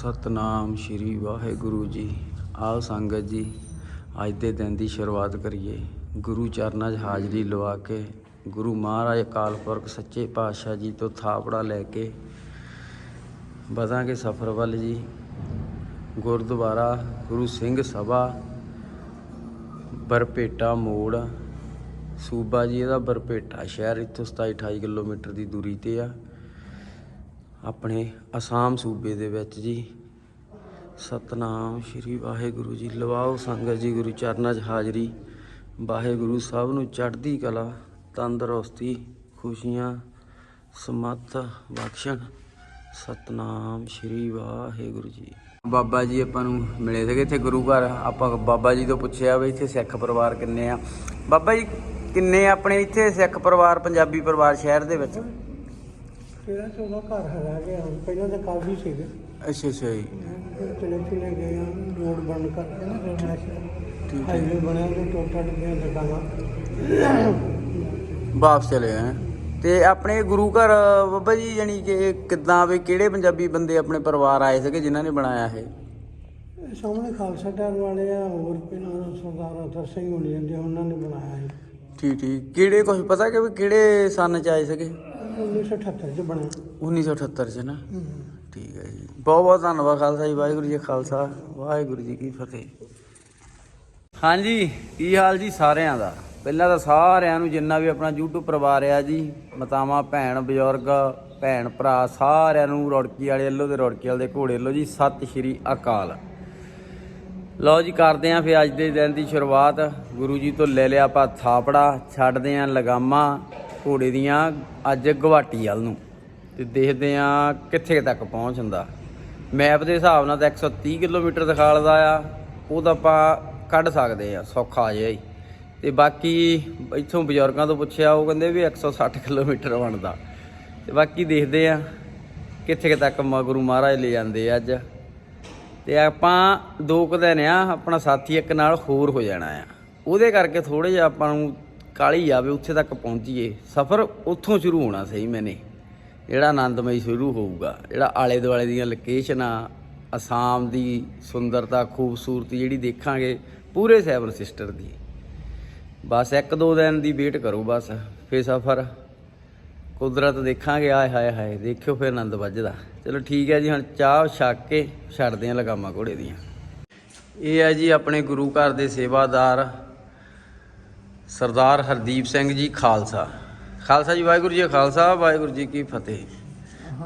ਸਤਨਾਮ ਸ਼੍ਰੀ ਵਾਹਿਗੁਰੂ ਜੀ। ਆਓ ਸੰਗਤ ਜੀ, ਅੱਜ ਦੇ ਦਿਨ ਦੀ ਸ਼ੁਰੂਆਤ ਕਰੀਏ। ਗੁਰੂ ਚਰਨਾਂ 'ਚ ਹਾਜ਼ਰੀ ਲਵਾ ਕੇ, ਗੁਰੂ ਮਹਾਰਾਜ ਅਕਾਲ ਪੁਰਖ ਸੱਚੇ ਪਾਤਸ਼ਾਹ ਜੀ ਤੋਂ ਥਾਪੜਾ ਲੈ ਕੇ ਵਧਾਂਗੇ ਸਫ਼ਰ ਵੱਲ ਜੀ। ਗੁਰਦੁਆਰਾ, ਗੁਰੂ ਸਿੰਘ ਸਭਾ, ਬਰਪੇਟਾ ਮੋੜ, ਸੂਬਾ ਜੀ, ਇਹਦਾ ਬਰਪੇਟਾ ਸ਼ਹਿਰ ਇੱਥੋਂ 27 28 ਕਿਲੋਮੀਟਰ ਦੀ ਦੂਰੀ ਤੇ ਆ। ਆਪਣੇ ਅਸਾਮ ਸੂਬੇ ਦੇ ਵਿੱਚ ਜੀ। ਸਤਨਾਮ ਸ਼੍ਰੀ ਵਾਹਿਗੁਰੂ ਜੀ। ਲਵਾਓ ਸੰਗਤ ਜੀ, ਗੁਰੂ ਚਰਨਾਂ 'ਚ ਹਾਜ਼ਰੀ। ਵਾਹਿਗੁਰੂ ਸਾਹਿਬ ਨੂੰ ਚੜ੍ਹਦੀ ਕਲਾ, ਤੰਦਰੁਸਤੀ, ਖੁਸ਼ੀਆਂ ਸਮੱਤ ਬਖਸ਼ਣ। ਸਤਨਾਮ ਸ਼੍ਰੀ ਵਾਹਿਗੁਰੂ ਜੀ। ਬਾਬਾ ਜੀ, ਆਪਾਂ ਨੂੰ ਮਿਲੇ ਸੀਗੇ ਇੱਥੇ ਗੁਰੂ ਘਰ। ਆਪਾਂ ਬਾਬਾ ਜੀ ਤੋਂ ਪੁੱਛਿਆ ਵੀ ਇੱਥੇ ਸਿੱਖ ਪਰਿਵਾਰ ਕਿੰਨੇ ਆ। ਬਾਬਾ ਜੀ, ਕਿੰਨੇ ਆਪਣੇ ਇੱਥੇ ਸਿੱਖ ਪਰਿਵਾਰ, ਪੰਜਾਬੀ ਪਰਿਵਾਰ ਸ਼ਹਿਰ ਦੇ ਵਿੱਚ? ਤੇਰਾਂ ਚੌਦਾਂ ਘਰ ਹਰਾ ਗਏ ਹੁਣ ਪਹਿਲਾਂ ਤਾਂ ਕਾਫੀ ਸੀਗੇ। ਅੱਛਾ ਅੱਛਾ ਜੀ। ਫਿਰ ਚਲੇ ਚਲੇ ਗਏ ਆ ਰੋਡ ਬੰਦ ਕਰਕੇ ਨਾ ਠੀਕ ਰੈਸ਼ਨਲ ਹੈ। ਹਾਈਵੇ ਬਣਿਆ ਤੇ ਟੁੱਟ ਟੁੱਟ ਗਈਆਂ ਦੁਕਾਨਾਂ। ਵਾਪਸ ਚਲੇ ਆ ਤੇ ਆਪਣੇ ਗੁਰੂ ਘਰ ਬਾਬਾ ਜੀ ਜਾਨੀ ਕਿ ਕਿੱਦਾਂ ਵੀ ਕਿਹੜੇ ਪੰਜਾਬੀ ਬੰਦੇ ਆਪਣੇ ਪਰਿਵਾਰ ਆਏ ਸੀਗੇ ਜਿਨ੍ਹਾਂ ਨੇ ਬਣਾਇਆ ਇਹ? ਸਾਹਮਣੇ ਖਾਲਸਾ ਟਾਰ ਵਾਲੇ ਆ ਹੋਰ ਪਹਿਲਾਂ ਸਰਦਾਰ ਅਤਰ ਸਿੰਘ ਹੋਣੀ ਜਾਂਦੇ ਉਹਨਾਂ ਨੇ ਬਣਾਇਆ ਸੀ ਠੀਕ ਠੀਕ। ਕਿਹੜੇ ਕੁਝ ਪਤਾ ਕਿ ਵੀ ਕਿਹੜੇ ਸਨ ਚ ਆਏ ਸੀਗੇ? 1978 ਚ ਬਣਿਆ। 1978 ਚ ਨਾ? ਠੀਕ ਹੈ ਜੀ। ਬਹੁਤ ਬਹੁਤ ਧੰਨਵਾਦ ਖਾਲਸਾ ਜੀ, ਵਾਹਿਗੁਰੂ ਜੀ ਕਾ ਖਾਲਸਾ, ਵਾਹਿਗੁਰੂ ਜੀ ਕੀ ਫਤਿਹ। ਹਾਂਜੀ, ਕੀ ਹਾਲ ਜੀ ਸਾਰਿਆਂ ਦਾ? ਪਹਿਲਾਂ ਤਾਂ ਸਾਰਿਆਂ ਨੂੰ ਜਿੰਨਾ ਵੀ ਆਪਣਾ YouTube ਪਰਿਵਾਰ ਆ ਜੀ, ਮਤਾਵਾਂ, ਭੈਣ, ਬਜ਼ੁਰਗ, ਭੈਣ, ਭਰਾ, ਸਾਰਿਆਂ ਨੂੰ ਰੌੜਕੀ ਵਾਲੇ ਵੱਲੋਂ ਤੇ ਰੌੜਕੀ ਵਾਲੇ ਦੇ ਘੋੜੇ ਵੱਲੋਂ ਜੀ, ਸਤਿ ਸ਼੍ਰੀ ਅਕਾਲ। ਲਓ ਜੀ, ਕਰਦੇ ਆਂ ਫਿਰ ਅੱਜ ਦੇ ਦਿਨ ਦੀ ਸ਼ੁਰੂਆਤ। ਗੁਰੂ ਜੀ ਤੋਂ ਲੈ ਲਿਆ ਆਪਾਂ ਥਾਪੜਾ, ਛੱਡਦੇ ਆਂ ਲਗਾਮਾ। ਘੋੜੇ ਦੀਆਂ ਅੱਜ ਗੁਵਾਟੀ ਵੱਲ ਨੂੰ ਤੇ ਦੇਖਦੇ ਆਂ ਕਿੱਥੇ ਤੱਕ ਪਹੁੰਚ ਹੁੰਦਾ। ਮੈਪ ਦੇ ਹਿਸਾਬ ਨਾਲ ਤਾਂ 130 ਕਿਲੋਮੀਟਰ ਦਿਖਾਲਦਾ ਆ, ਉਹ ਤਾਂ ਆਪਾਂ ਕੱਢ ਸਕਦੇ ਆ ਸੌਖਾ ਜਿਹਾ ਹੀ। ਤੇ ਬਾਕੀ ਇੱਥੋਂ ਬਜ਼ੁਰਗਾਂ ਤੋਂ ਪੁੱਛਿਆ, ਉਹ ਕਹਿੰਦੇ ਵੀ 160 ਕਿਲੋਮੀਟਰ ਬਣਦਾ। ਤੇ ਬਾਕੀ ਦੇਖਦੇ ਆ ਕਿੱਥੇ ਤੱਕ ਮ- ਗੁਰੂ ਮਹਾਰਾਜ ਲੈ ਜਾਂਦੇ ਆ ਅੱਜ। ਤੇ ਆਪਾਂ ਦੋ ਕੁ ਦਿਨ ਆ, ਆਪਣਾ ਸਾਥੀ ਇੱਕ ਨਾਲ ਹੋਰ ਹੋ ਜਾਣਾ ਆ। ਉਹਦੇ ਕਰਕੇ ਥੋੜੇ ਜਿਹਾ ਆਪਾਂ ਨੂੰ ਕਾਲੀ ਆਵੇ, ਉੱਥੇ ਤੱਕ ਪਹੁੰਚੀਏ। ਸਫ਼ਰ ਉੱਥੋਂ ਸ਼ੁਰੂ ਹੋਣਾ ਸਹੀ ਮੈਨੇ। ਜਿਹੜਾ ਆਨੰਦਮਈ ਸ਼ੁਰੂ ਹੋਊਗਾ, ਜਿਹੜਾ ਆਲੇ ਦੁਆਲੇ ਦੀਆਂ ਲੋਕੇਸ਼ਨਾਂ, ਅਸਾਮ ਦੀ ਸੁੰਦਰਤਾ, ਖੂਬਸੂਰਤੀ ਜਿਹੜੀ ਦੇਖਾਂਗੇ, ਪੂਰੇ ਸੈਵਨ ਸਿਸਟਰ ਦੀ। ਬਸ ਇੱਕ ਦੋ ਦਿਨ ਦੀ ਵੇਟ ਕਰੋ ਬਸ, ਫੇਰ ਸਫ਼ਰ। ਕੁਦਰਤ ਦੇਖਾਂਗੇ, ਆਏ ਹਾਏ ਹਾਏ, ਦੇਖਿਓ ਫਿਰ ਆਨੰਦ ਵੱਜਦਾ। ਚਲੋ ਠੀਕ ਹੈ ਜੀ, ਹੁਣ ਚਾਹ ਛੱਕ ਕੇ ਛੱਡਦੇ ਆਂ ਲਗਾਮਾਂ ਘੋੜੇ ਦੀਆਂ। ਇਹ ਹੈ ਜੀ ਆਪਣੇ ਗੁਰੂ ਘਰ ਦੇ ਸੇਵਾਦਾਰ ਸਰਦਾਰ ਹਰਦੀਪ ਸਿੰਘ ਜੀ ਖਾਲਸਾ। ਖਾਲਸਾ ਜੀ, ਵਾਹਿਗੁਰੂ ਜੀ ਖਾਲਸਾ, ਵਾਹਿਗੁਰੂ ਜੀ ਕੀ ਫਤਿਹ।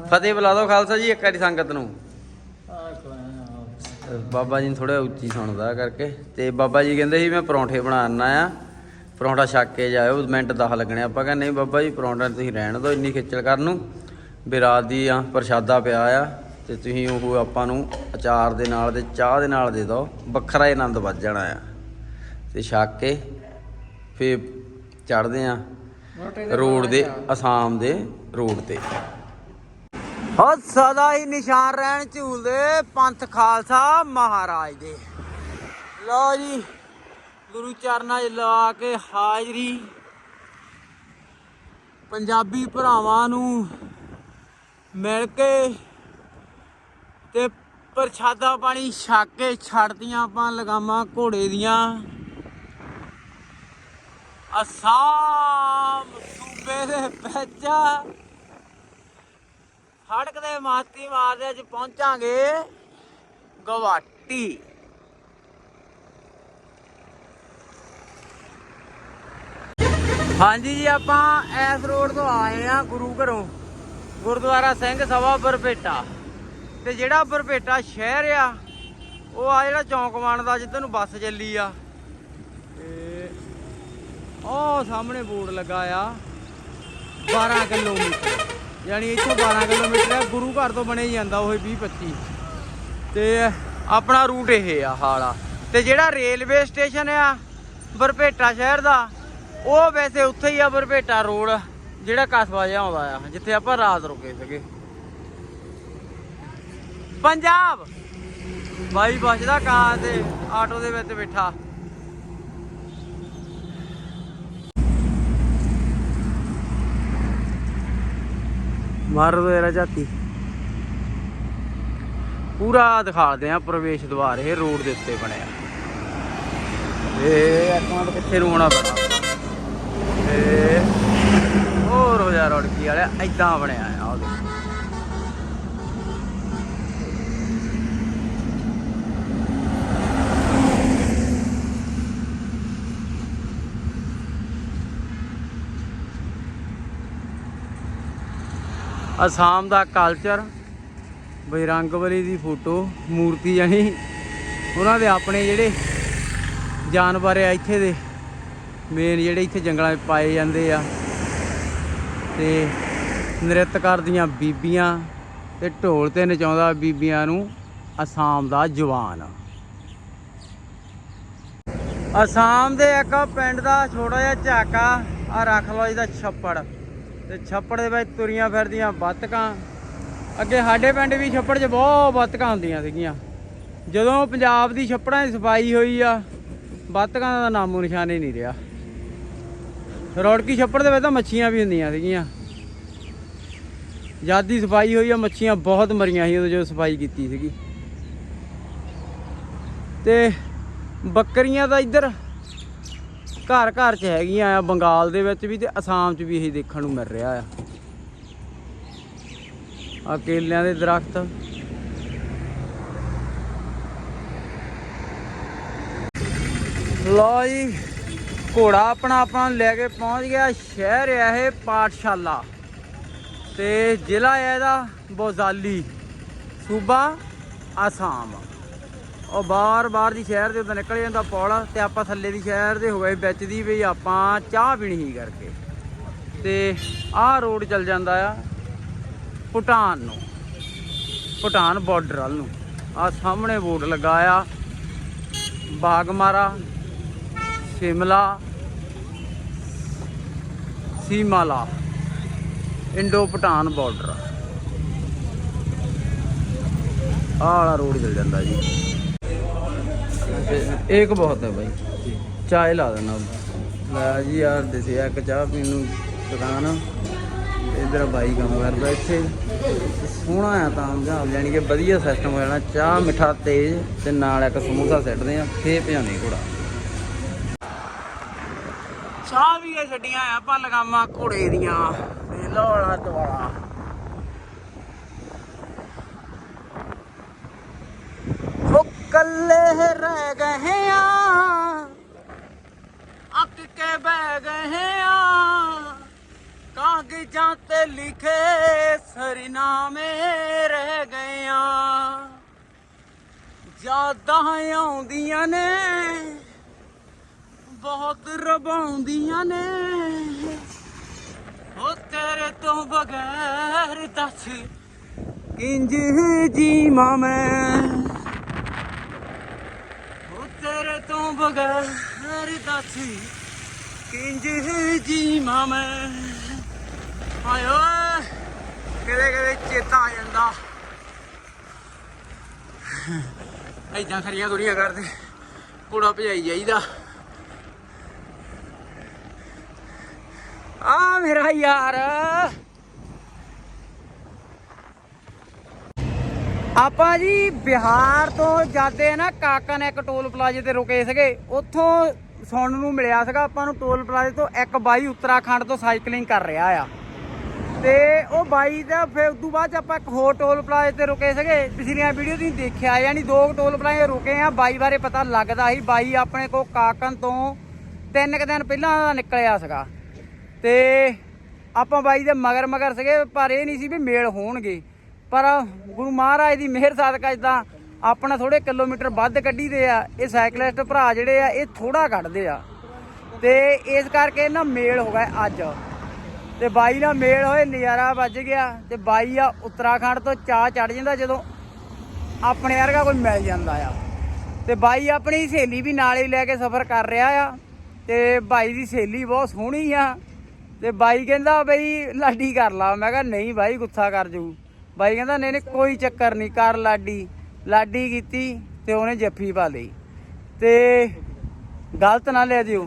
ਫਤਿਹ ਬੁਲਾ ਦਿਓ ਖਾਲਸਾ ਜੀ, ਇੱਕ ਵਾਰੀ ਸੰਗਤ ਨੂੰ। ਬਾਬਾ ਜੀ ਨੂੰ ਥੋੜਾ ਉੱਚੀ ਸੁਣਦਾ ਕਰਕੇ। ਤੇ ਬਾਬਾ ਜੀ ਕਹਿੰਦੇ ਸੀ, ਮੈਂ ਪਰੌਂਠੇ ਬਣਾਉਣਾ ਆ ਪਰੌਂਠਾ ਛੱਕ ਕੇ ਜਾਇਓ, ਮਿੰਟ 10 ਲੱਗਣੇ ਆਪਾਂ ਕਹਿੰਦੇ ਨਹੀਂ ਬਾਬਾ ਜੀ ਪਰੌਂਠਾ ਤੁਸੀਂ ਰਹਿਣ ਦਿਓ, ਇੰਨੀ ਖੇਚਲ ਕਰਨ ਨੂੰ। ਵੀ ਦੀ ਆ, ਪ੍ਰਸ਼ਾਦਾ ਪਿਆ ਆ। ਤੇ ਤੁਸੀਂ ਉਹ ਆਪਾਂ ਨੂੰ ਅਚਾਰ ਦੇ ਨਾਲ ਤੇ ਚਾਹ ਦੇ ਨਾਲ ਦੇ ਦਿਓ। ਵੱਖਰਾ ਹੀ ਆਨੰਦ ਵੱਜ ਜਾਣਾ ਆ। ਤੇ ਛੱਕ ਕੇ ਫੇਰ ਚੜਦੇ ਆ ਰੋਡ ਦੇ ਅਸਾਮ ਦੇ ਰੋਡ ਤੇ। ਹੋ ਸਦਾ ਹੀ ਨਿਸ਼ਾਨ ਰਹਿਣ ਝੂਲਦੇ ਪੰਥ ਖਾਲਸਾ ਮਹਾਰਾਜ ਦੇ। ਲਓ ਜੀ ਗੁਰੂ ਚਰਨਾਂ 'ਚ ਲਾ ਕੇ ਹਾਜ਼ਰੀ। ਪੰਜਾਬੀ ਭਰਾਵਾਂ ਨੂੰ ਮਿਲ ਕੇ ਤੇ ਪ੍ਰਸ਼ਾਦਾ ਪਾਣੀ ਛੱਕ ਕੇ ਛੱਡਦੀਆਂ ਆਪਾਂ ਲਗਾਮਾਂ ਘੋੜੇ ਦੀਆਂ। ਅਸਾਮ ਸੂਬੇ ਦੇ ਵਿੱਚ ਹੜਕ ਦੇ ਮਾਤੀ ਮਾਰਦੇ ਅੱਜ ਪਹੁੰਚਾਂਗੇ ਗਵਾਟੀ ਹਾਂਜੀ ਜੀ, ਆਪਾਂ ਐਸ ਰੋਡ ਤੋਂ ਆਏ ਆ ਗੁਰੂ ਘਰੋਂ, ਗੁਰਦੁਆਰਾ ਸਿੰਘ ਸਭਾ ਬਰਪੇਟਾ। ਤੇ ਜਿਹੜਾ ਬਰਪੇਟਾ ਸ਼ਹਿਰ ਆ, ਉਹ ਆ ਜਿਹੜਾ ਚੌਂਕ ਬਣਦਾ ਜਿੱਧਰ ਨੂੰ ਬੱਸ ਚੱਲੀ ਆ। ਉਹ ਸਾਹਮਣੇ ਬੋਰਡ ਲੱਗਾ ਆ 12 ਕਿਲੋਮੀਟਰ। ਯਾਨੀ ਇੱਥੋਂ 12 ਕਿਲੋਮੀਟਰ ਹੈ, ਗੁਰੂ ਘਰ ਤੋਂ ਬਣੇ ਜਾਂਦਾ ਉਹ 20 25 ਤੇ ਆਪਣਾ ਰੂਟ ਇਹ ਆ ਹਾਲਾ। ਤੇ ਜਿਹੜਾ ਰੇਲਵੇ ਸਟੇਸ਼ਨ ਆ, ਬਰਪੇਟਾ ਸ਼ਹਿਰ ਦਾ, ਉਹ ਵੈਸੇ ਉੱਥੇ ਹੀ ਆ ਬਰਪੇਟਾ ਰੋਡ, ਜਿਹੜਾ ਕਸਬਾ ਜਿਹਾ ਆਉਂਦਾ ਆ, ਜਿੱਥੇ ਆਪਾਂ ਰਾਤ ਰੁਕੇ ਸੀਗੇ। ਪੰਜਾਬ! ਬਾਈ ਬਸਦਾ ਕਾਰ ਤੇ ਆਟੋ ਦੇ ਵਿੱਚ ਬੈਠਾ। ਮਾਰ ਦੋ ਯਾਰ ਜਾਤੀ। ਪੂਰਾ ਦਿਖਾਲਦੇ ਆ ਪ੍ਰਵੇਸ਼ ਦੁਆਰ ਇਹ ਰੋਡ ਦੇ ਉੱਤੇ ਬਣਿਆ। ਇਹ ਇੱਕ ਕਿੱਥੇ ਰੋਣਾ ਪੈਣਾ? ਤੇ ਹੋਰ ਹੋ ਜਾ ਰੋੜਕੀ ਵਾਲਿਆ ਐਦਾਂ ਬਣਿਆ ਆ ਅਸਾਮ ਦਾ ਕਲਚਰ ਬਜਰੰਗਬਲੀ ਦੀ ਫੋਟੋ ਮੂਰਤੀ ਜਾਨੀ ਉਹਨਾਂ ਦੇ ਆਪਣੇ ਜਿਹੜੇ ਜਾਨਵਰ ਆ ਇੱਥੇ ਦੇ ਮੇਨ ਜਿਹੜੇ ਇੱਥੇ ਜੰਗਲਾਂ ਵਿੱਚ ਪਾਏ ਜਾਂਦੇ ਆ। ਤੇ ਨ੍ਰਿਤ ਕਰਦੀਆਂ ਬੀਬੀਆਂ ਤੇ ਢੋਲ ਤੇ ਨਚਾਉਂਦਾ ਬੀਬੀਆਂ ਨੂੰ ਅਸਾਮ ਦਾ ਜਵਾਨ। ਅਸਾਮ ਦੇ ਇੱਕ ਪਿੰਡ ਦਾ ਛੋਟਾ ਜਿਹਾ ਝਾਕਾ ਆ ਰੱਖ ਲਓ ਇਹਦਾ ਛੱਪੜ। ਤੇ ਛੱਪੜ ਦੇ ਵਿੱਚ ਤੁਰੀਆਂ ਫਿਰਦੀਆਂ ਬੱਤਕਾਂ। ਅੱਗੇ ਸਾਡੇ ਪਿੰਡ ਵੀ ਛੱਪੜ 'ਚ ਬਹੁਤ ਬੱਤਕਾਂ ਹੁੰਦੀਆਂ ਸੀਗੀਆਂ। ਜਦੋਂ ਪੰਜਾਬ ਦੀ ਛੱਪੜਾਂ ਦੀ ਸਫ਼ਾਈ ਹੋਈ ਆ, ਬੱਤਕਾਂ ਦਾ ਨਾਮੋ ਨਿਸ਼ਾਨ ਹੀ ਨਹੀਂ ਰਿਹਾ। ਰੌੜਕੀ ਛੱਪੜ ਦੇ ਵਿੱਚ ਤਾਂ ਮੱਛੀਆਂ ਵੀ ਹੁੰਦੀਆਂ ਸੀਗੀਆਂ। ਜਦ ਦੀ ਸਫ਼ਾਈ ਹੋਈ ਆ, ਮੱਛੀਆਂ ਬਹੁਤ ਮਰੀਆਂ ਸੀ ਉਦੋਂ ਜਦੋਂ ਸਫ਼ਾਈ ਕੀਤੀ ਸੀਗੀ। ਤੇ ਬੱਕਰੀਆਂ ਦਾ ਇੱਧਰ ਘਰ ਘਰ 'ਚ ਹੈਗੀਆਂ ਆ, ਬੰਗਾਲ ਦੇ ਵਿੱਚ ਵੀ ਤੇ ਅਸਾਮ 'ਚ ਵੀ ਇਹ ਦੇਖਣ ਨੂੰ ਮਿਲ ਰਿਹਾ ਆ। ਆ ਕੇਲਿਆਂ ਦੇ ਦਰਖਤ। ਲਓ ਜੀ, ਘੋੜਾ ਆਪਣਾ ਆਪਣਾ ਲੈ ਕੇ ਪਹੁੰਚ ਗਿਆ ਸ਼ਹਿਰ ਆ ਇਹ ਪਾਠਸ਼ਾਲਾ। ਤੇ ਜ਼ਿਲ੍ਹਾ ਹੈ ਇਹਦਾ ਬੋਜ਼ਾਲੀ, ਸੂਬਾ ਆਸਾਮ ਉਹ ਬਾਰ ਬਾਰ ਦੀ ਸ਼ਹਿਰ ਦੇ ਉੱਤੇ ਨਿਕਲ ਜਾਂਦਾ ਪੌਲ ਤੇ ਆਪਾਂ ਥੱਲੇ ਦੀ ਸ਼ਹਿਰ ਦੇ ਹੋ ਵਿੱਚ ਦੀ ਵੀ ਆਪਾਂ ਚਾਹ ਪੀਣੀ ਹੀ ਕਰਕੇ। ਤੇ ਆਹ ਰੋਡ ਚੱਲ ਜਾਂਦਾ ਆ ਭੂਟਾਨ ਨੂੰ, ਭੂਟਾਨ ਬਾਰਡਰ ਵੱਲ ਨੂੰ। ਆ ਸਾਹਮਣੇ ਬੋਰਡ ਲੱਗਾ ਆ ਬਾਗਮਾਰਾ, ਸ਼ਿਮਲਾ, ਸੀਮਾਲਾ, ਇੰਡੋ ਭੂਟਾਨ ਬਾਰਡਰ ਆਹ ਵਾਲਾ ਰੋਡ ਚੱਲ ਜਾਂਦਾ ਜੀ। ਤੇ ਇੱਕ ਬਹੁਤ ਹੈ ਬਾਈ। ਚਾਹ ਲਾ ਲੈ ਜੀ ਯਾਰ ਦਿਸਿਆ ਇੱਕ ਚਾਹ ਪੀਣ ਨੂੰ ਦੁਕਾਨ। ਇਧਰ ਬਾਈ ਕੰਮ ਕਰਦਾ ਇੱਥੇ। ਸੋਹਣਾ ਆ ਤਾਂ ਜਾਂ, ਯਾਨੀ ਕਿ ਵਧੀਆ ਸਿਸਟਮ ਹੋ ਜਾਣਾ। ਚਾਹ, ਮਿੱਠਾ, ਤੇਜ਼ ਤੇ ਨਾਲ ਇੱਕ ਸਮੋਸਾ ਸਿੱਟਦੇ ਆ। ਫੇਰ ਭਜਾਉਣੇ ਘੋੜਾ। ਚਾਹ ਵੀ ਇਹ ਛੱਡੀਆਂ ਆ ਆਪਾਂ ਲਗਾਮਾਂ ਘੋੜੇ ਦੀਆਂ। ਤੇ ਲੋੜਾ ਦਵਾਲਾ ਉਹ ਕੱਲੇ ਰਹਿ ਗਏ ਆ, ਅੱਕ ਕੇ ਬਹਿ ਗਏ ਆ। ਕਾਗਜ਼ਾਂ ਤੇ ਲਿਖੇ ਸਰਨਾਮੇ ਰਹਿ ਗਏ ਆ। ਯਾਦਾਂ ਆਉਂਦੀਆਂ ਨੇ, ਬਹੁਤ ਰਵਾਉਂਦੀਆਂ ਨੇ। ਉਹ ਤੇਰੇ ਤੋਂ ਬਗੈਰ ਦੱਸ ਕਿੰਜ ਜੀਵਾਂ ਮੈਂ ਉਹ ਤੇਰੇ ਤੋਂ ਬਗੈਰ ਦੱਸ, ਕਿੰਜ ਜੀਵਾਂ ਕਦੇ ਹਾਏ ਚੇਤਾ ਆ ਜਾਂਦਾ। ਐਦਾਂ ਖਰੀਆਂ ਦੁਨੀਆਂ ਕਰਦੇ, ਘੋੜਾ ਭਜਾਈ ਜਾਈਦਾ। ਆ ਮੇਰਾ ਯਾਰ ਆਪਾਂ ਜੀ ਬਿਹਾਰ ਤੋਂ ਜਾਂਦੇ ਨਾ, ਕਾਕਾ ਨੇ ਇੱਕ ਟੋਲ ਪਲਾਜ਼ੇ ਤੇ ਰੁਕੇ ਸੀਗੇ। ਉੱਥੋਂ ਸੁਣਨ ਨੂੰ ਮਿਲਿਆ ਸੀਗਾ, ਆਪਾਂ ਨੂੰ ਟੋਲ ਪਲਾਜ਼ੇ ਤੋਂ ਇੱਕ ਬਾਈ ਉੱਤਰਾਖੰਡ ਤੋਂ ਸਾਈਕਲਿੰਗ ਕਰ ਰਿਹਾ ਆ। ਤੇ ਉਹ ਬਾਈ ਦਾ ਫਿਰ ਉਸ ਤੋਂ ਬਾਅਦ 'ਚ ਆਪਾਂ ਇੱਕ ਹੋਰ ਟੋਲ ਪਲਾਜ਼ੇ ਤੇ ਰੁਕੇ ਸੀਗੇ। ਪਿਛਲੀਆਂ ਵੀਡੀਓ ਤੁਸੀਂ ਦੇਖਿਆ, ਯਾਨੀ ਦੋ ਟੋਲ ਪਲਾਜ਼ੇ ਰੁਕੇ ਆ, ਬਾਈ ਬਾਰੇ ਪਤਾ ਲੱਗਦਾ ਸੀ। ਬਾਈ ਆਪਣੇ ਕੋ ਕਾਕਨ ਤੋਂ ਤਿੰਨ ਕੁ ਦਿਨ ਪਹਿਲਾਂ ਦਾ ਨਿਕਲਿਆ ਸੀਗਾ। ਤੇ ਆਪਾਂ ਬਾਈ ਦੇ ਮਗਰ ਮਗਰ ਸੀਗੇ, ਪਰ ਇਹ ਨਹੀਂ ਸੀ ਵੀ ਮੇਲ ਹੋਣਗੇ। ਪਰ ਗੁਰੂ ਮਹਾਰਾਜ ਦੀ ਮਿਹਰ ਸਦਕਾ ਇਦਾਂ ਆਪਣਾ ਥੋੜੇ ਕਿਲੋਮੀਟਰ ਵੱਧ ਕੱਢੀ ਦੇ ਆ, ਇਹ ਸਾਈਕਲਿਸਟ ਭਰਾ ਜਿਹੜੇ ਆ, ਇਹ ਥੋੜਾ ਕੱਢਦੇ ਆ। ਤੇ ਇਸ ਕਰਕੇ ਨਾ ਮੇਲ ਹੋ ਗਿਆ ਅੱਜ। ਤੇ ਬਾਈ ਨਾਲ ਮੇਲ ਹੋਏ, ਨਜ਼ਾਰਾ ਵੱਜ ਗਿਆ। ਤੇ ਬਾਈ ਆ ਉੱਤਰਾਖੰਡ ਤੋਂ ਚਾਹ ਚੜ ਜਾਂਦਾ ਜਦੋਂ ਆਪਣੇ ਵਰਗਾ ਕੋਈ ਮਿਲ ਜਾਂਦਾ ਆ। ਤੇ ਬਾਈ ਆਪਣੀ ਸਹੇਲੀ ਵੀ ਨਾਲ ਹੀ ਲੈ ਕੇ ਸਫ਼ਰ ਕਰ ਰਿਹਾ ਆ। ਤੇ ਬਾਈ ਦੀ ਸਹੇਲੀ ਬਹੁਤ ਸੋਹਣੀ ਆ। ਤੇ ਬਾਈ ਕਹਿੰਦਾ ਬਈ ਲਾਡੀ ਕਰ ਲਾ। ਮੈਂ ਕਿਹਾ, ਨਹੀਂ ਬਾਈ, ਗੁੱਸਾ ਕਰ ਜੂ ਬਾਈ ਕਹਿੰਦਾ ਨਹੀਂ ਨਹੀਂ ਕੋਈ ਚੱਕਰ ਨਹੀਂ ਕਰ ਲਾਡੀ। ਲਾਡੀ ਕੀਤੀ ਤੇ ਉਹਨੇ ਜੱਫੀ ਪਾ ਲਈ। ਤੇ ਗਲਤ ਨਾ ਲੈ ਜਿਓ।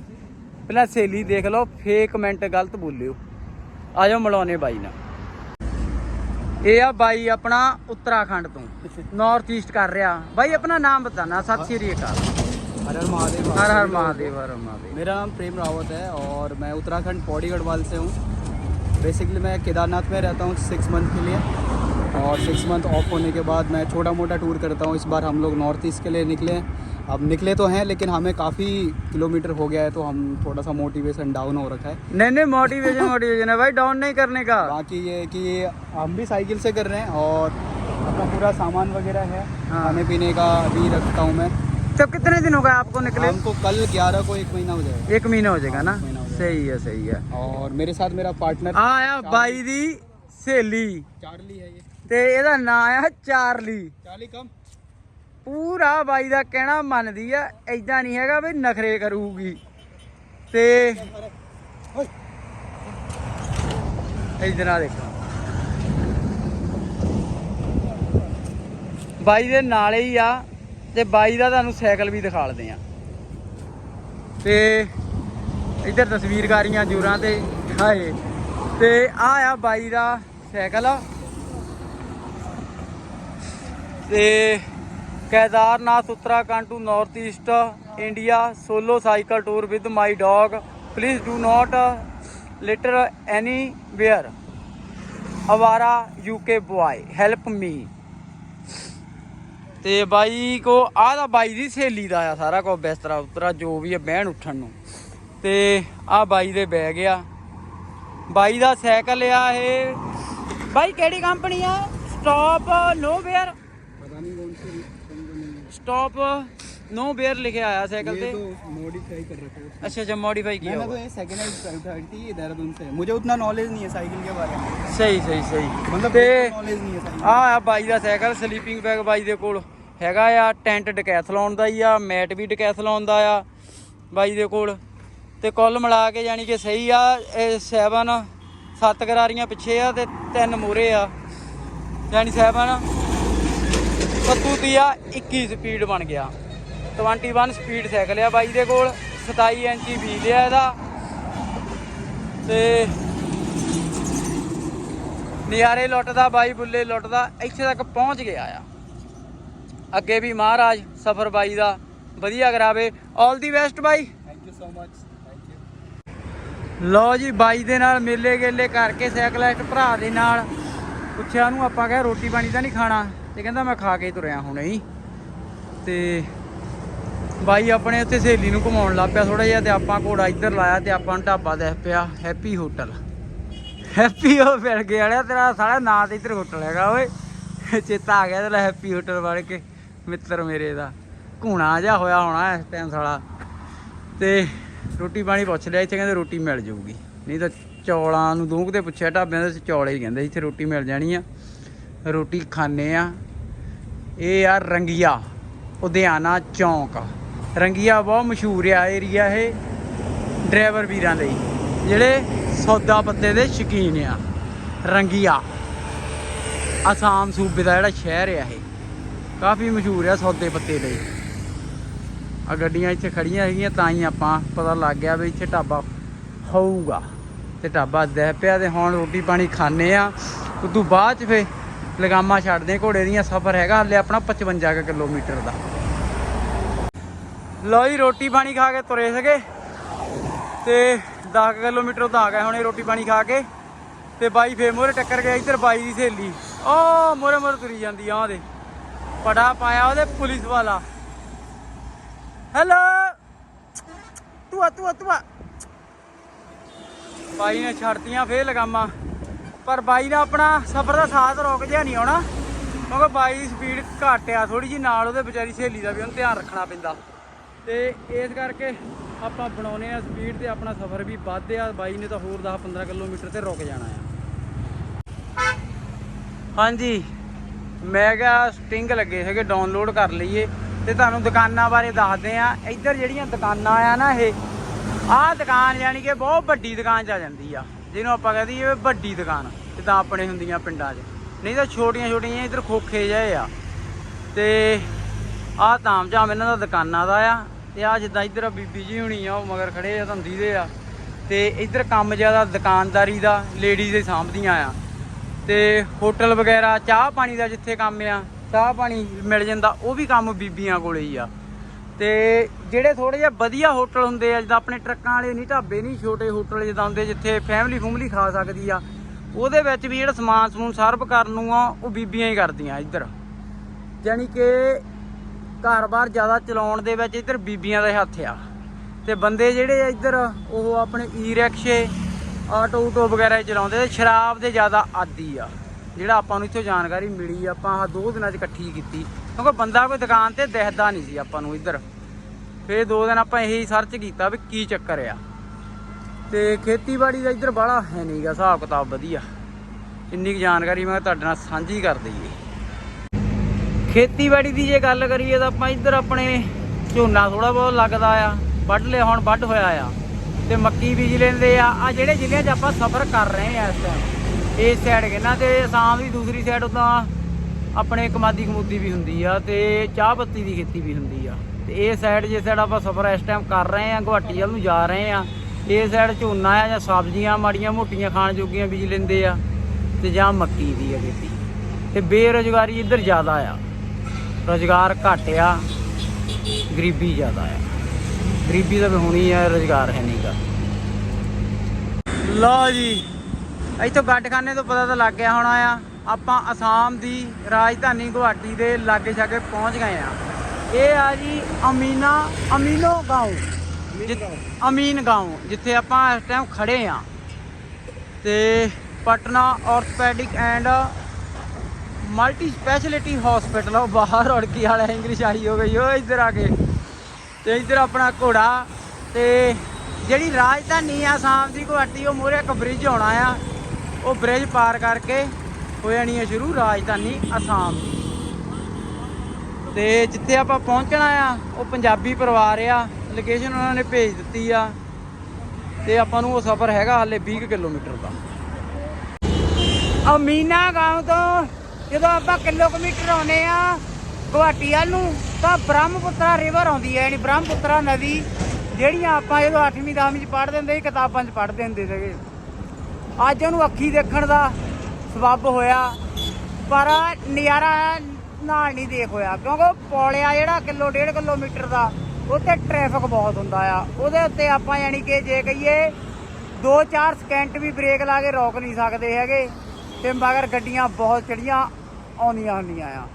ਪਹਿਲਾਂ ਸੇਲੀ ਦੇਖ ਲਓ ਫੇਕ ਮਿੰਟ ਗਲਤ ਬੋਲਿਓ। ਆ ਜਾਓ ਮਿਲਾਉਣੇ ਬਾਈ ਨਾਲ। ਇਹ ਆ ਬਾਈ ਆਪਣਾ ਉੱਤਰਾਖੰਡ ਤੋਂ। ਨਾਰਥ ਈਸਟ ਕਰ ਰਿਹਾ। ਬਾਈ ਆਪਣਾ ਨਾਮ ਬਤਾਨਾ। ਸਤਿ ਸ੍ਰੀ ਅਕਾਲ। ਹਰ हर महादेव हर हर महादेव हर हर महादेव मेरा नाम प्रेम रावत है और मैं उत्तराखंड पौड़ी गढ़वाल से हूँ बेसिकली मैं केदारनाथ में रहता हूँ सिक्स मंथ के और सिक्स मंथ ऑफ़ होने के बाद मैं छोटा मोटा टूर करता हूँ। इस बार हम लोग नॉर्थ ईस्ट के लिए निकले अब निकले तो हैं लेकिन हमें काफ़ी किलोमीटर हो गया है तो हम थोड़ा सा मोटिवेशन डाउन हो रखा है। नहीं नहीं मोटिवेशन मोटिवेशन है भाई डाउन नहीं करने का। बाकी ये कि हम भी साइकिल से कर रहे हैं और अपना पूरा सामान वगैरह है हाँ। खाने पीने का भी रखता हूँ मैं। तो तब कितने दिन हो गए आपको निकले? हमको कल ग्यारह को एक महीना हो जाएगा। एक महीना हो जाएगा ना? हाँ, सही है सही है। और मेरे साथ मेरा पार्टनर आया बाईरी सेली। चार्ली है ये। ਤੇ ਇਹਦਾ ਨਾਂ ਆ ਚਾਰਲੀ। ਚਾਰਲੀ ਕਮ ਪੂਰਾ ਬਾਈ ਦਾ ਕਹਿਣਾ ਮੰਨਦੀ ਆ ਐਦਾਂ ਨਹੀਂ ਹੈਗਾ ਵੀ ਨਖਰੇ ਕਰੂਗੀ। ਤੇ ਇਧਰ ਆ ਦੇਖੋ। ਬਾਈ ਦੇ ਨਾਲੇ ਹੀ ਆ ਤੇ ਬਾਈ ਦਾ ਤੁਹਾਨੂੰ ਸਾਈਕਲ ਵੀ ਦਿਖਾ ਲਦੇ ਆ। ਤੇ ਇਧਰ ਤਸਵੀਰਕਾਰੀਆਂ ਜੂਰਾਂ ਤੇ ਹਾਏ। ਤੇ ਆ ਆ ਬਾਈ ਦਾ ਸਾਈਕਲ ਤੇ Kedarnath, Uttarakhand to north east India solo cycle tour with my dog please do not litter anywhere ਅਵਾਰਾ ਯੂਕੇ ਬੁਆਏ ਹੈਲਪ ਮੀ ਤੇ ਬਾਈ ਕੋ, ਆਹ ਦਾ ਬਾਈ ਦੀ ਸਹੇਲੀ ਦਾ ਆ ਸਾਰਾ ਕੁਝ ਬਿਸਤਰਾ ਉਤਰਾ ਜੋ ਵੀ ਆ ਬਹਿਣ ਉੱਠਣ ਨੂੰ। ਤੇ ਆ ਬਾਈ ਦੇ ਬੈਗ ਆ ਬਾਈ ਦਾ ਸਾਈਕਲ ਆ ਇਹ। ਬਾਈ ਕਿਹੜੀ ਕੰਪਨੀ ਆ? ਸਟਾਪ ਨੋ सी नहीं ਸਟਾਪ ਨੋ ਵੇਅਰ ਲਿਖਿਆ ਆਇਆ ਸਾਈਕਲ है। ये ਤੇ तो मॉडिफाई कर रखा है ਅੱਛा अच्छा मॉडिफाई किया मैंने तो हुआ ये सेकंड हैंड उठाई थी देहरादून से मुझे उतना नॉलेज नहीं है साइकिल के बारे में ਸਹੀ ਸਹੀ ਸਹੀ मतलब ਤੇ नॉलेज नहीं है साइकिल ਆ ਆ ਬਾਈ ਦਾ ਸਾਈਕਲ ਸਲੀਪਿੰਗ ਬੈਗ ਬਾਈ ਦੇ ਕੋਲ ਹੈਗਾ ਆ ਟੈਂਟ ਡਕੈਥਲੋਨ ਦਾ ਹੀ ਆ ਮੈਟ ਵੀ ਡਕੈਥਲੋਨ ਦਾ ਆ ਬਾਈ ਦੇ ਕੋਲ ਤੇ ਕੁੱਲ ਮਿਲਾ ਕੇ ਯਾਨੀ ਕਿ ਸਹੀ ਆ ਇਹ 7 ਸੱਤ ਗਰਾਰੀਆਂ ਪਿੱਛੇ ਆ ਤੇ ਤਿੰਨ ਮੂਰੇ ਆ ਯਾਨੀ 7 ਸੱਤੂ ਤੀਆ 21 ਸਪੀਡ ਬਣ ਗਿਆ। 21 ਸਪੀਡ ਸਾਈਕਲ ਆ ਬਾਈ ਦੇ ਕੋਲ 27 ਇੰਚੀ ਵੀਲ ਆ ਇਹਦਾ। ਤੇ ਨਿਆਰੇ ਲੁੱਟਦਾ ਬਾਈ ਬੁੱਲੇ ਲੁੱਟਦਾ ਇੱਥੇ ਤੱਕ ਪਹੁੰਚ ਗਿਆ ਆ। ਅੱਗੇ ਵੀ ਮਹਾਰਾਜ ਸਫਰ ਬਾਈ ਦਾ ਵਧੀਆ ਕਰਾਵੇ। 올 ਦੀ ਬੈਸਟ ਬਾਈ। ਥੈਂਕ ਯੂ ਸੋ ਮਚ ਲੋ ਜੀ ਬਾਈ ਦੇ ਨਾਲ ਮੇਲੇ ਗੇਲੇ ਕਰਕੇ ਸਾਈਕਲਿਸਟ ਭਰਾ ਦੇ ਨਾਲ। ਪੁੱਛਿਆ ਉਹਨੂੰ ਆਪਾਂ ਕਹੇ ਰੋਟੀ ਪਾਣੀ ਤਾਂ ਨਹੀਂ ਖਾਣਾ। ਤੇ ਕਹਿੰਦਾ ਮੈਂ ਖਾ ਕੇ ਤੁਰਿਆ ਹੁਣੇ ਹੀ। ਤੇ ਬਾਈ ਆਪਣੇ ਉੱਥੇ ਸਹੇਲੀ ਨੂੰ ਘੁਮਾਉਣ ਲੱਗ ਪਿਆ ਥੋੜਾ ਜਿਹਾ ਤੇ ਆਪਾਂ ਘੋੜਾ ਇੱਧਰ ਲਾਇਆ ਤੇ ਆਪਾਂ ਨੂੰ ਢਾਬਾ ਦੇਖ ਪਿਆ ਹੈਪੀ ਹੋਟਲ। ਹੈਪੀ ਹੋ ਫਿਰ ਗਿਆ ਵਾਲਿਆ ਤੇਰਾ ਸਾਲਾ ਨਾਂ ਤੇ ਇੱਧਰ ਹੋਟਲ ਹੈਗਾ ਓਏ। ਚੇਤਾ ਆ ਗਿਆ ਤੇਰਾ ਹੈਪੀ ਹੋਟਲ ਵੜ ਕੇ, ਮਿੱਤਰ ਮੇਰੇ ਦਾ। ਘੂਣਾ ਜਿਹਾ ਹੋਇਆ ਹੋਣਾ ਇਸ ਟਾਈਮ ਸਾਲਾ। ਤੇ ਰੋਟੀ ਪਾਣੀ ਪੁੱਛ ਲਿਆ, ਇੱਥੇ ਕਹਿੰਦੇ ਰੋਟੀ ਮਿਲ ਜਾਊਗੀ। ਨਹੀਂ ਤਾਂ ਚੌਲਾਂ ਨੂੰ ਦੋਂਗ ਤੇ ਪੁੱਛਿਆ, ਢਾਬਿਆਂ ਦੇ ਚੌਲ ਹੀ ਕਹਿੰਦੇ, ਇੱਥੇ ਰੋਟੀ ਮਿਲ ਜਾਣੀ ਆ। ਰੋਟੀ ਖਾਣੇ ਆ। ਇਹ ਆ ਰੰਗੀਆ, ਉਦਿਆਨਾ ਚੌਂਕ। ਰੰਗੀਆ ਬਹੁਤ ਮਸ਼ਹੂਰ ਆ ਏਰੀਆ ਇਹ ਡਰਾਈਵਰ ਵੀਰਾਂ ਲਈ। ਜਿਹੜੇ ਸੌਦਾ ਪੱਤੇ ਦੇ ਸ਼ੌਕੀਨ ਆ। ਰੰਗੀਆ ਅਸਾਮ ਸੂਬੇ ਦਾ ਜਿਹੜਾ ਸ਼ਹਿਰ ਆ ਇਹ। ਕਾਫੀ ਮਸ਼ਹੂਰ ਆ ਸੌਦੇ ਪੱਤੇ ਲਈ ਆ ਗੱਡੀਆਂ ਇੱਥੇ ਖੜੀਆਂ ਹੈਗੀਆਂ, ਤਾਂ ਹੀ ਆਪਾਂ ਪਤਾ ਲੱਗ ਗਿਆ ਵੀ ਇੱਥੇ ਢਾਬਾ ਹੋਊਗਾ। ਤੇ ਢਾਬਾ ਦਹਿ ਪਿਆ ਤੇ ਹੁਣ ਰੋਟੀ ਪਾਣੀ ਖਾਣੇ ਆ। ਉਦੋਂ ਬਾਅਦ ਚ ਫੇ ਲਗਾਮਾਂ ਛੱਡਦੇ ਆ, ਘੋੜੇ ਦੀਆਂ ਸਫ਼ਰ ਹੈਗਾ ਹਲੇ ਆਪਣਾ 55 ਕਿਲੋਮੀਟਰ ਦਾ। ਲਓ ਜੀ ਰੋਟੀ ਪਾਣੀ ਖਾ ਕੇ ਤੁਰੇ ਸੀਗੇ। ਤੇ 10 ਕਿਲੋਮੀਟਰ ਉਦਾਂ ਆ ਗਏ ਹੁਣੇ ਰੋਟੀ ਪਾਣੀ ਖਾ ਕੇ। ਤੇ ਬਾਈ ਫੇ ਮੋਰੇ ਟੱਕਰ ਗਿਆ ਇੱਧਰ ਬਾਈ ਦੀ ਸਹੇਲੀ। ਓ ਮੋਰੇ ਮੋਰੇ ਤੁਰੀ ਜਾਂਦੀ ਆ ਉਹਦੇ। ਪੜਾ ਪਾਇਆ ਉਹਦੇ ਪੁਲਿਸ ਵਾਲਾ। ਹੈਲੋ! ਤੂਆ ਤੂਆ ਤੂਆ ਬਾਈ ਨੇ ਛੱਡਤੀਆਂ ਫੇਰ ਲਗਾਮਾਂ। ਪਰ ਬਾਈ ਦਾ ਆਪਣਾ ਸਫ਼ਰ ਦਾ ਸਾਥ ਰੁਕ ਜਿਆ ਨਹੀਂ ਆਉਣਾ। ਕਿਉਂਕਿ ਬਾਈ ਦੀ ਸਪੀਡ ਘੱਟ ਆ ਥੋੜੀ ਜੀ ਨਾਲ ਉਹਦੇ ਵਿਚਾਰੀ ਸਹੇਲੀ ਦਾ ਵੀ ਉਹਨੂੰ ਧਿਆਨ ਰੱਖਣਾ ਪੈਂਦਾ। ਤੇ ਇਸ ਕਰਕੇ ਆਪਾਂ ਬਣਾਉਨੇ ਆ ਸਪੀਡ ਤੇ ਆਪਣਾ ਸਫ਼ਰ ਵੀ ਵੱਧ ਆ। ਬਾਈ ਨੇ ਤਾਂ ਹੋਰ 10 15 ਕਿਲੋਮੀਟਰ ਤੇ ਰੁਕ ਜਾਣਾ ਆ। ਹਾਂਜੀ, ਮੈਂ ਕਿਹਾ ਸਟਿੰਗ ਲੱਗੇ ਹੈਗੇ ਡਾਊਨਲੋਡ ਕਰ ਲਈਏ। ਤੇ ਤੁਹਾਨੂੰ ਦੁਕਾਨਾਂ ਬਾਰੇ ਦੱਸਦੇ ਆ ਇੱਧਰ ਜਿਹੜੀਆਂ ਦੁਕਾਨਾਂ ਆ ਨਾ ਇਹ, ਆਹ ਦੁਕਾਨ ਯਾਨੀ ਕਿ ਬਹੁਤ ਵੱਡੀ ਦੁਕਾਨ ਚ ਆ ਜਾਂਦੀ ਆ। ਜਿਹਨੂੰ ਆਪਾਂ ਕਹਦੇ ਇਹ ਵੱਡੀ ਦੁਕਾਨ ਜਿੱਦਾਂ ਆਪਣੇ ਹੁੰਦੀਆਂ ਪਿੰਡਾਂ 'ਚ। ਨਹੀਂ ਤਾਂ ਛੋਟੀਆਂ ਛੋਟੀਆਂ ਇੱਧਰ ਖੋਖੇ ਜਿਹੇ ਆ। ਤੇ ਆਹ ਤਾਮ ਝਾਮ ਇਹਨਾਂ ਦਾ ਦੁਕਾਨਾਂ ਦਾ ਆ। ਤੇ ਆ ਜਿੱਦਾਂ ਇੱਧਰ ਬੀਬੀ ਜੀ ਹੁਣੀ ਆ, ਉਹ ਮਗਰ ਖੜੇ ਆ, ਧੰਦੀ ਦੇ ਆ। ਤੇ ਇੱਧਰ ਕੰਮ ਜ਼ਿਆਦਾ ਦੁਕਾਨਦਾਰੀ ਦਾ ਲੇਡੀਜ਼ ਦੇ ਸਾਂਭਦੀਆਂ ਆ। ਤੇ ਹੋਟਲ ਵਗੈਰਾ, ਚਾਹ ਪਾਣੀ ਦਾ ਜਿੱਥੇ ਕੰਮ ਆ, ਚਾਹ ਪਾਣੀ ਮਿਲ ਜਾਂਦਾ, ਉਹ ਵੀ ਕੰਮ ਬੀਬੀਆਂ ਕੋਲੇ ਹੀ ਆ। ਤੇ ਜਿਹੜੇ ਥੋੜੇ ਜਿਹਾ ਵਧੀਆ ਹੋਟਲ ਹੁੰਦੇ ਆ, ਜਿੱਦਾਂ ਆਪਣੇ ਟਰੱਕਾਂ ਵਾਲੇ ਨਹੀਂ, ਢਾਬੇ ਨਹੀਂ, ਛੋਟੇ ਹੋਟਲ ਜਿੱਦਾਂ ਹੁੰਦੇ, ਜਿੱਥੇ ਫੈਮਿਲੀ ਫੂਮਲੀ ਖਾ ਸਕਦੀ ਆ, ਉਹਦੇ ਵਿੱਚ ਵੀ ਜਿਹੜਾ ਸਮਾਨ ਸਮੂਨ ਸਰਵ ਕਰਨ ਨੂੰ ਆ, ਉਹ ਬੀਬੀਆਂ ਹੀ ਕਰਦੀਆਂ ਇੱਧਰ। ਯਾਨੀ ਕਿ ਘਰ-ਬਾਰ ਜ਼ਿਆਦਾ ਚਲਾਉਣ ਦੇ ਵਿੱਚ ਇੱਧਰ ਬੀਬੀਆਂ ਦਾ ਹੀ ਹੱਥ ਆ। ਤੇ ਬੰਦੇ ਜਿਹੜੇ ਆ ਇੱਧਰ, ਉਹ ਆਪਣੇ ਈ ਰਿਕਸ਼ੇ ਆਟੋ ਊਟੋ ਵਗੈਰਾ ਚਲਾਉਂਦੇ ਤੇ ਸ਼ਰਾਬ ਦੇ ਜ਼ਿਆਦਾ ਆਦੀ ਆ। ਜਿਹੜਾ ਆਪਾਂ ਨੂੰ ਇੱਥੋਂ ਜਾਣਕਾਰੀ ਮਿਲੀ, ਆਪਾਂ ਆਹ ਦੋ ਦਿਨਾਂ 'ਚ ਇਕੱਠੀ ਕੀਤੀ। ਕਿਉਂਕਿ ਬੰਦਾ ਕੋਈ ਦੁਕਾਨ ਤੇ ਦਿਖਦਾ ਨਹੀਂ ਸੀ ਆਪਾਂ ਨੂੰ ਇੱਧਰ। ਫੇਰ ਦੋ ਦਿਨ ਆਪਾਂ ਇਹੀ ਸਰਚ ਕੀਤਾ ਵੀ ਕੀ ਚੱਕਰ ਆ। ਤੇ ਖੇਤੀਬਾੜੀ ਦਾ ਇੱਧਰ ਬਾਹਲਾ ਹੈ ਨਹੀਂਗਾ ਹਿਸਾਬ ਕਿਤਾਬ ਵਧੀਆ। ਇੰਨੀ ਕੁ ਜਾਣਕਾਰੀ ਮੈਂ ਤੁਹਾਡੇ ਨਾਲ ਸਾਂਝੀ ਕਰ ਦਈਏ। ਖੇਤੀਬਾੜੀ ਦੀ ਜੇ ਗੱਲ ਕਰੀਏ ਤਾਂ ਆਪਾਂ ਇੱਧਰ ਆਪਣੇ ਝੋਨਾ ਥੋੜਾ ਬਹੁਤ ਲੱਗਦਾ ਆ, ਵੱਢ ਲਿਆ, ਹੁਣ ਵੱਢ ਹੋਇਆ ਆ। ਤੇ ਮੱਕੀ ਬੀਜ ਲੈਂਦੇ ਆ। ਆ ਜਿਹੜੇ ਜ਼ਿਲ੍ਹਿਆਂ 'ਚ ਆਪਾਂ ਸਫ਼ਰ ਕਰ ਰਹੇ ਆ ਇਸ ਟਾਈਮ ਇਸ ਸਾਈਡ ਕਹਿੰਦਾ ਤੇ ਅਸਾਮ ਦੀ ਦੂਸਰੀ ਸਾਈਡ ਉਦਾਂ ਆਪਣੇ ਕਮਾਦੀ ਕਮੂਦੀ ਵੀ ਹੁੰਦੀ ਆ ਤੇ ਚਾਹ ਪੱਤੀ ਦੀ ਖੇਤੀ ਵੀ ਹੁੰਦੀ ਆ। ਤੇ ਇਹ ਸਾਈਡ ਜੇ ਸਾਈਡ ਆਪਾਂ ਸਫ਼ਰ ਇਸ ਟਾਈਮ ਕਰ ਰਹੇ ਆ, ਗੁਹਾਟੀ ਵੱਲ ਨੂੰ ਜਾ ਰਹੇ ਆ ਇਹ ਸਾਈਡ ਝੋਨਾ ਆ ਜਾਂ ਸਬਜ਼ੀਆਂ ਮਾੜੀਆਂ ਮੋਟੀਆਂ ਖਾਣ ਜੋਗੀਆਂ ਬੀਜ ਲੈਂਦੇ ਆ ਤੇ ਜਾਂ ਮੱਕੀ ਦੀ ਆ ਖੇਤੀ। ਤੇ ਬੇਰੁਜ਼ਗਾਰੀ ਇੱਧਰ ਜ਼ਿਆਦਾ ਆ। ਰੁਜ਼ਗਾਰ ਘੱਟ ਆ, ਗਰੀਬੀ ਜ਼ਿਆਦਾ ਆ। ਗਰੀਬੀ ਤਾਂ ਵੀ ਹੋਣੀ ਆ, ਰੁਜ਼ਗਾਰ ਹੈ ਨਹੀਂਗਾ ਲਓ ਜੀ ਇੱਥੋਂ ਗੱਡਖਾਨੇ ਤੋਂ ਪਤਾ ਤਾਂ ਲੱਗ ਗਿਆ ਹੋਣਾ ਆ, ਆਪਾਂ ਅਸਾਮ ਦੀ ਰਾਜਧਾਨੀ ਗੁਹਾਟੀ ਦੇ ਲਾਗੇ ਛਾਗੇ ਪਹੁੰਚ ਗਏ ਆ। ਇਹ ਆ ਜੀ ਅਮੀਨਾ, ਅਮੀਨੋ ਗਾਉਂ। ਅਮੀਨ ਗਾਉਂ, ਜਿੱਥੇ ਆਪਾਂ ਇਸ ਟਾਈਮ ਖੜੇ ਆ। ਤੇ Patna orthopaedic and multi speciality hospital ਉਹ ਬਾਹਰ ਉੜਕੀ ਵਾਲਾ ਇੰਗਲਿਸ਼ ਆਈ ਹੋ ਗਈ ਉਹ ਇੱਧਰ ਆ ਕੇ। ਤੇ ਇੱਧਰ ਆਪਣਾ ਘੋੜਾ, ਤੇ ਜਿਹੜੀ ਰਾਜਧਾਨੀ ਆ ਆਸਾਮ ਦੀ ਗੁਹਾਟੀ, ਉਹ ਮੂਹਰੇ ਇੱਕ ਬ੍ਰਿਜ ਹੋਣਾ ਆ। ਉਹ ਬ੍ਰਿਜ ਪਾਰ ਕਰਕੇ ਹੋ ਜਾਣੀ ਹੈ ਸ਼ੁਰੂ, ਰਾਜਧਾਨੀ ਅਸਾਮ। ਦੀ ਤੇ ਜਿੱਥੇ ਆਪਾਂ ਪਹੁੰਚਣਾ ਆ, ਉਹ ਪੰਜਾਬੀ ਪਰਿਵਾਰ ਆ ਲੋਕੇਸ਼ਨ ਉਹਨਾਂ ਨੇ ਭੇਜ ਦਿੱਤੀ ਆ। ਤੇ ਆਪਾਂ ਨੂੰ ਉਹ ਸਫ਼ਰ ਹੈਗਾ ਹਾਲੇ 20 ਕੁ ਕਿਲੋਮੀਟਰ ਦਾ। ਅਮੀਨਾ ਗਾਉਂ ਤੋਂ ਜਦੋਂ ਆਪਾਂ ਕਿਲੋਮੀਟਰ ਆਉਨੇ ਆ, ਗੁਹਾਟੀ ਵੱਲ ਨੂੰ, ਤਾਂ ਬ੍ਰਹਮਪੁੱਤਰਾ ਰਿਵਰ ਆਉਂਦੀ ਹੈ ਯਾਨੀ ਬ੍ਰਹਮਪੁੱਤਰਾ ਨਦੀ, ਜਿਹੜੀਆਂ ਆਪਾਂ ਜਦੋਂ 8ਵੀਂ 10ਵੀਂ ਚ ਪੜ੍ਹਦੇ ਹੁੰਦੇ ਸੀ, ਕਿਤਾਬਾਂ 'ਚ ਪੜ੍ਹਦੇ ਹੁੰਦੇ ਸੀਗੇ। ਅੱਜ ਉਹਨੂੰ ਅੱਖੀ ਦੇਖਣ ਦਾ ਸਬੱਬ ਹੋਇਆ, ਪਰ ਨਜ਼ਾਰਾ ਨਾਲ ਨਹੀਂ ਦੇਖ ਹੋਇਆ, ਕਿਉਂਕਿ ਪੌਲਿਆ ਜਿਹੜਾ ਕਿਲੋ, ਡੇਢ ਕਿਲੋਮੀਟਰ ਦਾ, ਉੱਥੇ ਟ੍ਰੈਫਿਕ ਬਹੁਤ ਹੁੰਦਾ ਆ। ਉਹਦੇ ਉੱਤੇ ਆਪਾਂ ਯਾਨੀ ਕਿ ਜੇ ਕਹੀਏ 2-4 ਸਕਿੰਟ ਵੀ ਬ੍ਰੇਕ ਲਾ ਕੇ ਰੋਕ ਨਹੀਂ ਸਕਦੇ ਹੈਗੇ, ਤੇ ਮਗਰ ਗੱਡੀਆਂ ਬਹੁਤ ਚੜੀਆਂ ਆਉਂਦੀਆਂ ਹੁੰਦੀਆਂ ਆ।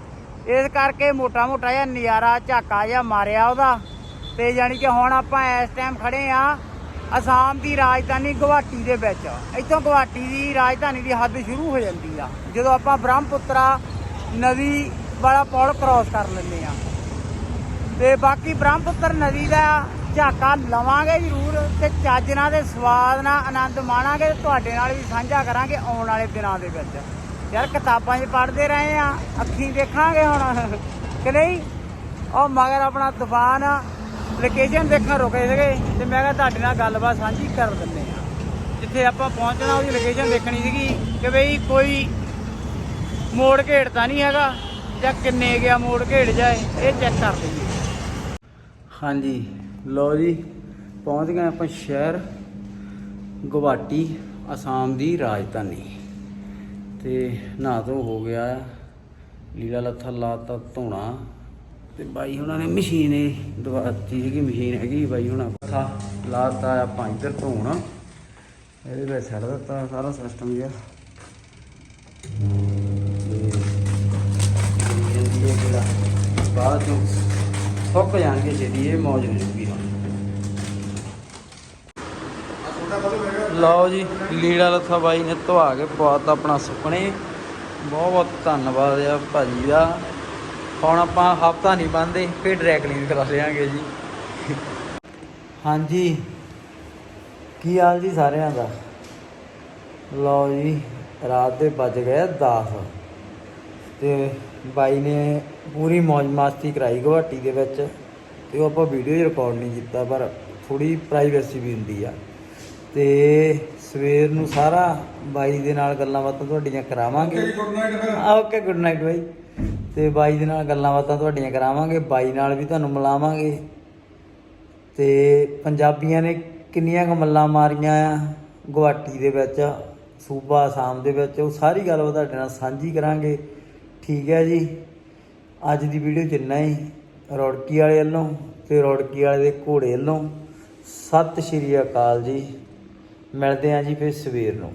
ਇਸ ਕਰਕੇ ਮੋਟਾ ਮੋਟਾ ਜਿਹਾ ਨਜ਼ਾਰਾ ਝਾਕਾ ਜਿਹਾ ਮਾਰਿਆ ਉਹਦਾ, ਤੇ ਯਾਨੀ ਕਿ ਹੁਣ ਆਪਾਂ ਇਸ ਟਾਈਮ ਖੜੇ ਆ ਅਸਾਮ ਦੀ ਰਾਜਧਾਨੀ ਗੁਹਾਟੀ ਦੇ ਵਿੱਚ। ਇੱਥੋਂ ਗੁਹਾਟੀ ਦੀ ਰਾਜਧਾਨੀ ਦੀ ਹੱਦ ਸ਼ੁਰੂ ਹੋ ਜਾਂਦੀ ਆ। ਜਦੋਂ ਆਪਾਂ ਬ੍ਰਹਮਪੁੱਤਰਾ ਨਦੀ ਵਾਲਾ ਪੁਲ ਕ੍ਰਾਸ ਕਰ ਲੈਂਦੇ ਆ। ਤੇ ਬਾਕੀ ਬ੍ਰਹਮਪੁੱਤਰ ਨਦੀ ਦਾ ਝਾਕਾ ਲਵਾਂਗੇ ਜ਼ਰੂਰ ਤੇ ਚੱਜ ਨਾਲ ਤੇ ਸਵਾਦ ਨਾਲ, ਆਨੰਦ ਮਾਣਾਂਗੇ ਤੇ ਤੁਹਾਡੇ ਨਾਲ ਵੀ ਸਾਂਝਾ ਕਰਾਂਗੇ ਆਉਣ ਵਾਲੇ ਦਿਨਾਂ ਦੇ ਵਿੱਚ। ਯਾਰ ਕਿਤਾਬਾਂ 'ਚ ਪੜ੍ਹਦੇ ਰਹੇ ਆ, ਅੱਖੀਂ ਦੇਖਾਂਗੇ ਹੁਣ, ਕਿ ਨਹੀਂ? ਉਹ ਮਗਰ ਆਪਣਾ ਤੂਫਾਨ ਲੋਕੇਸ਼ਨ ਦੇਖਣ ਰੁਕੇ ਸੀਗੇ ਤੇ ਮੈਂ ਕਿਹਾ ਤੁਹਾਡੇ ਨਾਲ ਗੱਲਬਾਤ ਸਾਂਝੀ ਕਰ ਦਿੰਦੇ ਆ ਜਿੱਥੇ ਆਪਾਂ ਪਹੁੰਚਣਾ, ਉਹਦੀ ਲੋਕੇਸ਼ਨ ਦੇਖਣੀ ਸੀਗੀ ਕਿ ਬਈ ਕੋਈ ਮੋੜ ਘੇੜ ਤਾਂ ਨਹੀਂ ਹੈਗਾ ਜਾਂ ਕਿੰਨੇ ਗਿਆ ਮੋੜ ਘੇੜ ਜਾਏ, ਇਹ ਚੈੱਕ ਕਰ ਲਈਏ। ਹਾਂਜੀ, ਲਓ ਜੀ, ਪਹੁੰਚ ਗਏ ਆਪਾਂ ਸ਼ਹਿਰ ਗੁਵਾਹਾਟੀ, ਅਸਾਮ ਦੀ ਰਾਜਧਾਨੀ। ਤੇ ਨਹਾ ਧੋ ਹੋ ਗਿਆ ਹੈ। ਲੀਲਾ ਲੱਥਾ ਲਾਤਾ ਧੋਣਾ। ਤੇ ਬਾਈ ਉਹਨਾਂ ਨੇ ਮਸ਼ੀਨ ਇਹ ਦਵਾਤੀ ਸੀਗੀ, ਮਸ਼ੀਨ ਹੈਗੀ ਬਾਈ ਹੁਣਾਂ। ਥਾ ਲਾਤਾ ਆਪਾਂ ਇੱਧਰ ਧੋਣ ਇਹਦੇ ਵਿੱਚ ਛੱਡ ਦਿੱਤਾ ਸਾਰਾ ਸਿਸਟਮ ਜਿਹਾ। ਜਿਹੜਾ ਬਾਅਦ ਚੋਂ ਸੁੱਕ ਜਾਣਗੇ ਜਿਹੜੀ ਇਹ ਮੌਜ ਨਹੀਂ ਜੂਗੀ ਲਓ ਜੀ, ਲੀੜਾ ਲੱਥਾ ਬਾਈ ਨੇ ਧਵਾ ਕੇ ਪਵਾਤਾ ਆਪਣਾ ਸੁੱਕਣੇ। ਬਹੁਤ ਬਹੁਤ ਧੰਨਵਾਦ ਆ ਭਾਜੀ ਦਾ। ਹੁਣ ਆਪਾਂ ਹਫਤਾ ਨਹੀਂ ਬੰਦੇ ਫਿਰ ਡਰੈ ਕਲੀਨ ਕਰਾ ਲਿਆਂਗੇ ਜੀ। ਹਾਂਜੀ। ਕੀ ਹਾਲ ਜੀ ਸਾਰਿਆਂ ਦਾ? ਲਓ ਜੀ ਰਾਤ ਦੇ ਵੱਜ ਗਏ 10 ਤੇ ਬਾਈ ਨੇ ਪੂਰੀ ਮौज ਮਸਤੀ ਕਰਾਈ ਗੁਹਾਟੀ ਦੇ ਵਿੱਚ ਤੇ ਉਹ ਆਪਾਂ ਵੀਡੀਓ 'ਚ ਰਿਕਾਰਡ ਨਹੀਂ ਕੀਤਾ ਪਰ ਥੋੜੀ ਪ੍ਰਾਈਵੇਸੀ ਵੀ ਹੁੰਦੀ ਆ। ਤੇ ਸਵੇਰ ਨੂੰ ਸਾਰਾ ਬਾਈ ਦੇ ਨਾਲ ਗੱਲਾਂ ਬਾਤਾਂ ਤੁਹਾਡੀਆਂ ਕਰਾਵਾਂਗੇ। ਓਕੇ ਗੁੱਡ ਨਾਈਟ ਬਾਈ। ਤੇ ਬਾਈ ਦੇ ਨਾਲ ਗੱਲਾਂ ਬਾਤਾਂ ਤੁਹਾਡੀਆਂ ਕਰਾਵਾਂਗੇ, ਬਾਈ ਨਾਲ ਵੀ ਤੁਹਾਨੂੰ ਮਿਲਾਵਾਂਗੇ। ਤੇ ਪੰਜਾਬੀਆਂ ਨੇ ਕਿੰਨੀਆਂ ਕੁ ਮੱਲਾਂ ਮਾਰੀਆਂ ਆ, ਗੁਹਾਟੀ ਦੇ ਵਿੱਚ, ਸੂਬਾ ਆਸਾਮ ਦੇ ਵਿੱਚ, ਉਹ ਸਾਰੀ ਗੱਲ ਤੁਹਾਡੇ ਨਾਲ ਸਾਂਝੀ ਕਰਾਂਗੇ। ਠੀਕ ਹੈ ਜੀ? ਅੱਜ ਦੀ ਵੀਡੀਓ 'ਚ ਇੰਨਾ ਹੀ। ਰੌੜਕੀ ਵਾਲੇ ਵੱਲੋਂ ਤੇ ਰੌੜਕੀ ਵਾਲੇ ਦੇ ਘੋੜੇ ਵੱਲੋਂ। ਸਤਿ ਸ਼੍ਰੀ ਅਕਾਲ ਜੀ। ਮਿਲਦੇ ਹਾਂ ਜੀ ਫਿਰ ਸਵੇਰ ਨੂੰ।